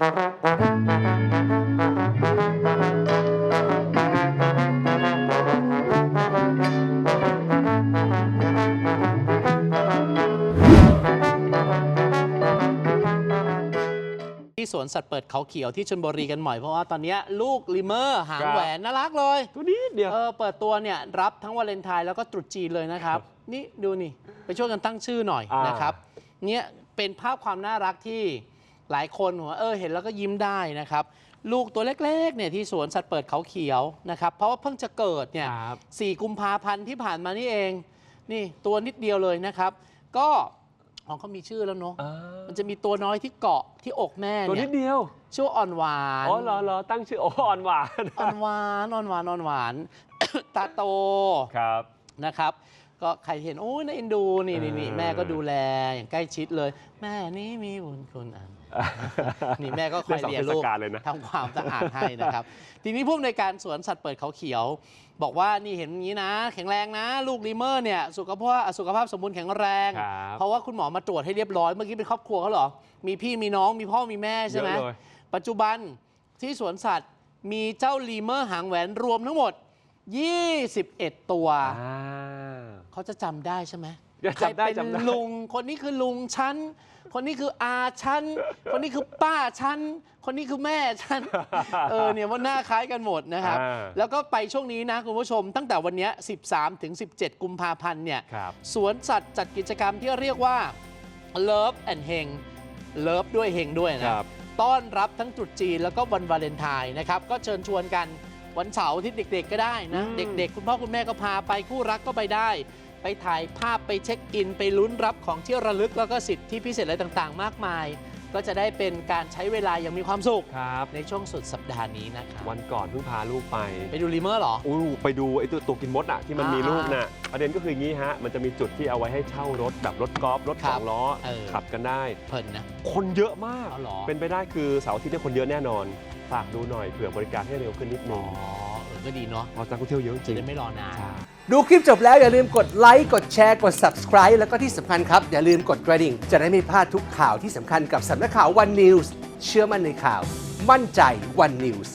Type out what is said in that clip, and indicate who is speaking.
Speaker 1: ที่สวนสัตว์เปิดเขาเขียวที่ชลบุรีกันหน่อยเพราะว่าตอนเนี้ยลูกลิเมอร์หาง
Speaker 2: ครับ
Speaker 1: แหวนน่ารักเลย
Speaker 2: ตัวนี้เดียว
Speaker 1: เออเปิดตัวเนี่ยรับทั้งวาเลนไทน์แล้วก็ตรุษจีนเลยนะครับ นี่ดูนี่ ไปช่วยกันตั้งชื่อหน่อย
Speaker 2: อ่าน
Speaker 1: นะครับเนี่ยเป็นภาพความน่ารักที่ หลายคนหัวเออเห็นแล้วก็ยิ้มได้นะครับ ลูกตัวเล็กๆเนี่ยที่สวนสัตว์เปิดเขาเขียวนะครับ เพราะว่าเพิ่งจะเกิดเนี่ย
Speaker 2: ครับ
Speaker 1: สี่กุมภาพันธ์ที่ผ่านมานี่เอง นี่ตัวนิดเดียวเลยนะครับ ก็ของเขามีชื่อแล้วเนาะ
Speaker 2: อ่า
Speaker 1: มันจะมีตัวน้อยที่เกาะที่อกแม่
Speaker 2: ตัว
Speaker 1: เนี่
Speaker 2: นิ
Speaker 1: ย
Speaker 2: ดเดียว
Speaker 1: ชื่ออ่อนหวาน
Speaker 2: อ๋อเหรอเหรอตั้งชื่อโอ้อ่อนหวาน
Speaker 1: อ่อนหวานอ่อนหวานอ่อนหวาน ตาโต
Speaker 2: ครับ
Speaker 1: นะครับ ก็ใครเห็นโอ้ยน่าเอ็นดูนี่นี่นี่
Speaker 2: เออ
Speaker 1: แม่ก็ดูแลอย่างใกล้ชิดเลย แม่นี่มีบุญคุณอัน นี่แม่ก็คอย
Speaker 2: ได้สอง
Speaker 1: เลีย
Speaker 2: เทศ
Speaker 1: ลูก
Speaker 2: กาลเลยนะ
Speaker 1: ทำความสะอาดให้นะครับ ทีนี้ผู้อำนวยการสวนสัตว์เปิดเขาเขียว บอกว่านี่เห็นอย่างนี้นะ แข็งแรงนะ ลูกลิเมอร์เนี่ยสุขภาพสุขภาพสมบูรณ์แข็งแรง
Speaker 2: ครับ
Speaker 1: เพราะว่าคุณหมอมาตรวจให้เรียบร้อยเมื่อกี้เป็นครอบครัวเขาเหรอ มีพี่มีน้องมีพ่อมีแม่ใช่ไหม
Speaker 2: เยอะเลย
Speaker 1: ปัจจุบันที่สวนสัตว์มีเจ้าลีเมอร์หางแหวนรวมทั้งหมด 21 ตัว
Speaker 2: อ่า
Speaker 1: เขาจะจำได้ใช่ไหม
Speaker 2: เดี๋ยว
Speaker 1: ใคร
Speaker 2: จำได้
Speaker 1: เป็น
Speaker 2: จำได้
Speaker 1: ลุง คนนี้คือลุงฉัน คนนี้คืออาฉัน คนนี้คือป้าฉัน คนนี้คือแม่ฉัน เออเนี่ยว่าหน้าคล้ายกันหมดนะครับ
Speaker 2: อ่า
Speaker 1: แล้วก็ไปช่วงนี้นะคุณผู้ชม ตั้งแต่วันเนี้ย13 ถึง 17 กุมภาพันธ์เนี่ย
Speaker 2: ครับ
Speaker 1: สวนสัตว์จัดกิจกรรมที่เรียกว่า Love and เฮง Love ด้วยเฮงด้วยนะ
Speaker 2: ครับ
Speaker 1: ต้อนรับทั้งตรุษจีนแล้วก็วันวาเลนไทน์นะครับ ก็เชิญชวนกัน วันเสาร์ที่เด็กๆก็ได้นะ
Speaker 2: อืม
Speaker 1: เด็กๆ คุณพ่อคุณแม่ก็พาไปคู่รักก็ไปได้ ไปถ่ายภาพไปเช็คอิน ไปลุ้นรับของที่ระลึกแล้วก็สิทธิพิเศษอะไรต่างๆ มากมาย ก็จะได้เป็นการใช้เวลาอย่างมีความสุข
Speaker 2: ครับ
Speaker 1: ในช่วงสุดสัปดาห์นี้นะครับ
Speaker 2: วันก่อนเพิ่งพาลูกไป
Speaker 1: ไปดูรีเมอร์เหรอ
Speaker 2: อู้ไปดูไอ้ตัวตัวกินมดอะที่มันมี
Speaker 1: อ่า
Speaker 2: ลูกน่ะประเด็นก็คืออย่างนี้ฮะ มันจะมีจุดที่เอาไว้ให้เช่ารถแบบรถกอล์ฟรถ
Speaker 1: ครั
Speaker 2: ส
Speaker 1: บ
Speaker 2: องล้อ
Speaker 1: เออ
Speaker 2: ขับกันได้
Speaker 1: เพลินนะ
Speaker 2: คนเยอะมาก
Speaker 1: อ๋อเหรอ
Speaker 2: เป็นไปได้คือเสาร์อาทิตย์เนี่ยคนเยอะแน่นอน ฝากดูหน่อยเผื่อบริการให้เร็วขึ้นนิดนึ
Speaker 1: อ๋องเออก็ดีเนาะ
Speaker 2: เพราะนักท่องเที่ยวเยอะจ
Speaker 1: จะ
Speaker 2: ริง
Speaker 1: ได้ไม่รอนาน
Speaker 2: ใช่
Speaker 3: ดูคลิปจบแล้วอย่าลืมกดไลค์กดแชร์กด subscribe แล้วก็ที่สำคัญครับ อย่าลืมกดกระดิ่ง จะได้ไม่พลาดทุกข่าวที่สำคัญกับสำนักข่าว One News เชื่อมั่นในข่าว มั่นใจ One News